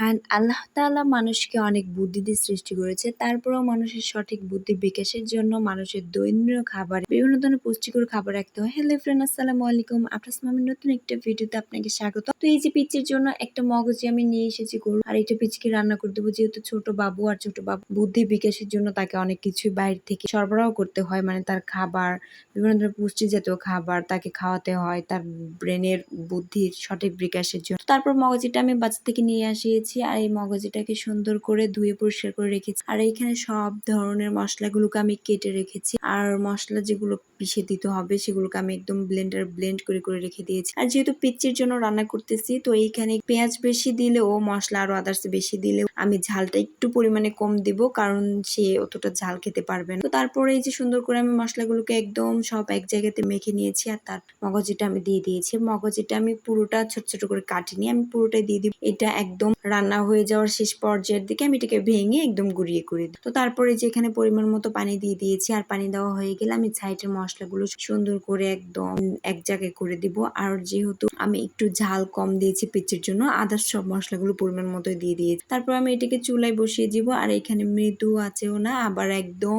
মহান আল্লাহ তাআলা মানুষকে অনেক বুদ্ধি দিয়ে সৃষ্টি করেছে। তারপরেও মানুষের সঠিক বুদ্ধি বিকাশের জন্য মানুষের দৈনন্দিন খাবার বিভিন্ন ধরনের পুষ্টিকর খাবার রাখতে হয়। হ্যালো ফ্রেন্ড, আসসালামু আলাইকুম। আপনার আমি নতুন একটা ভিডিওতে আপনাকে স্বাগত। তো এই যে পিচির জন্য একটা মগজি আমি নিয়ে এসেছি গরু আর এটা পিচকে রান্না করে দেবো, যেহেতু ছোট বাবু আর ছোট বাবু বুদ্ধি বিকাশের জন্য তাকে অনেক কিছুই বাইরে থেকে সরবরাহ করতে হয়। মানে তার খাবার, বিভিন্ন ধরনের পুষ্টি জাতীয় খাবার তাকে খাওয়াতে হয়। তার ব্রেনের বুদ্ধির সঠিক বিকাশের জন্য। তারপর মগজিটা আমি বাজার থেকে নিয়ে আসিয়েছি আর এই মগজিটাকে সুন্দর করে ধুয়ে পরিষ্কার করে রেখেছি। আর এইখানে সব ধরনের মশলাগুলোকে আমি কেটে রেখেছি। আর মশলা যেগুলো পিষে দিতে হবে সেগুলোকে আমি একদম ব্লেন্ডার ব্লেন্ড করে করে রেখে দিয়েছি। আর যেহেতু পিচ্চির জন্য রান্না করতেছি, তো এইখানে পেঁয়াজ বেশি দিলেও মশলা আরও আদার্স বেশি দিলেও আমি ঝালটা একটু পরিমাণে কম দিব, কারণ সে অতটা ঝাল খেতে পারবে না। তো তারপরে এই যে সুন্দর করে আমি মশলাগুলোকে একদম সব এক জায়গাতে মেখে নিয়েছি আর তার মগজিটা আমি দিয়ে দিয়েছি। মগজিটা আমি পুরোটা ছোট ছোট করে কাটিনি, আমি পুরোটাই দিয়ে দিব। এটা একদম রান্না হয়ে যাওয়ার শেষ পর্যায়ের দিকে আমি এটাকে ভেঙে একদম গুঁড়িয়ে করে দিই। তো তারপরে যে এখানে পরিমাণ মতো পানি দিয়ে দিয়েছি আর পানি দেওয়া হয়ে গেলে আমি সাইডের মশলাগুলো সুন্দর করে একদম এক জায়গায় করে দিব। আর যেহেতু আমি একটু ঝাল কম দিয়েছি পিচের জন্য আদার্স সব মশলাগুলো পরিমাণ মতো দিয়ে দিয়েছি। তারপর আমি এটাকে চুলায় বসিয়ে দিব। আর এখানে মৃদু আছেও না, আবার একদম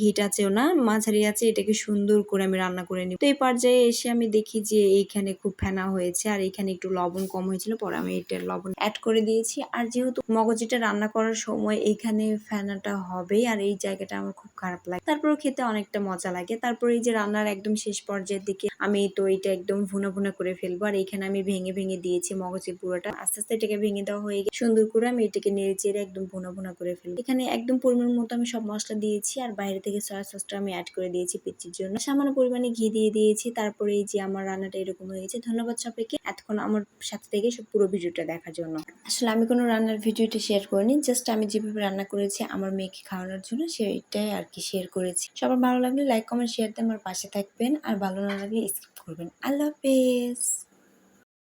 হিট আছেও না, মাঝারি আছে, এটাকে সুন্দর করে আমি রান্না করে নিব। তো এই পর্যায়ে এসে আমি দেখি যে এইখানে খুব ফেনা হয়েছে, আর এখানে একটু লবণ কম হয়েছিল, পরে আমি এটা লবণ অ্যাড করে দিয়েছি। আর যেহেতু মগজিটা রান্না করার সময় এখানে ফেনাটা হবে আর এই জায়গাটা আমার খুব খারাপ লাগে। তারপর খেতে অনেকটা মজা লাগে। তারপর এই যে রান্নার একদম শেষ পর্যায়ের দিকে আমি তো এটা একদম ভুনা ভুনা করে ফেলব। আর এখানে আমি ভেঙে ভেঙে দিয়েছি মগজের পুরোটা। আস্তে আস্তে এটাকে ভেঙে দেওয়া হয়ে গেছে। সুন্দর করে আমি এটাকে নেড়ে চেড়ে একদম ভুনা ভুনা করে ফেলব। এখানে একদম পরিমাণ মতো আমি সব মশলা দিয়েছি, আর বাইরে থেকে সয়া সসটা আমি অ্যাড করে দিয়েছি পিচির জন্য। সামান্য পরিমাণে ঘি দিয়ে দিয়েছি। তারপরে এই যে আমার রান্নাটা এরকম হয়েছে। ধন্যবাদ সবাইকে। এতক্ষণ আমার সাথে থেকে সব পুরো ভিডিওটা দেখার জন্য। আসলে আমি কোনো রান্নার ভিডিওটা শেয়ার করিনি জাস্ট আমি যেভাবে রান্না করেছি আমার মেয়েকে খাওয়ানোর জন্য সেটাই আর কি শেয়ার করেছি। সবার ভালো লাগলে লাইক কমেন্ট শেয়ার দিয়ে আমার পাশে থাকবেন, আর ভালো না লাগলে স্কিপ করবেন। আল্লাহ হাফেজ!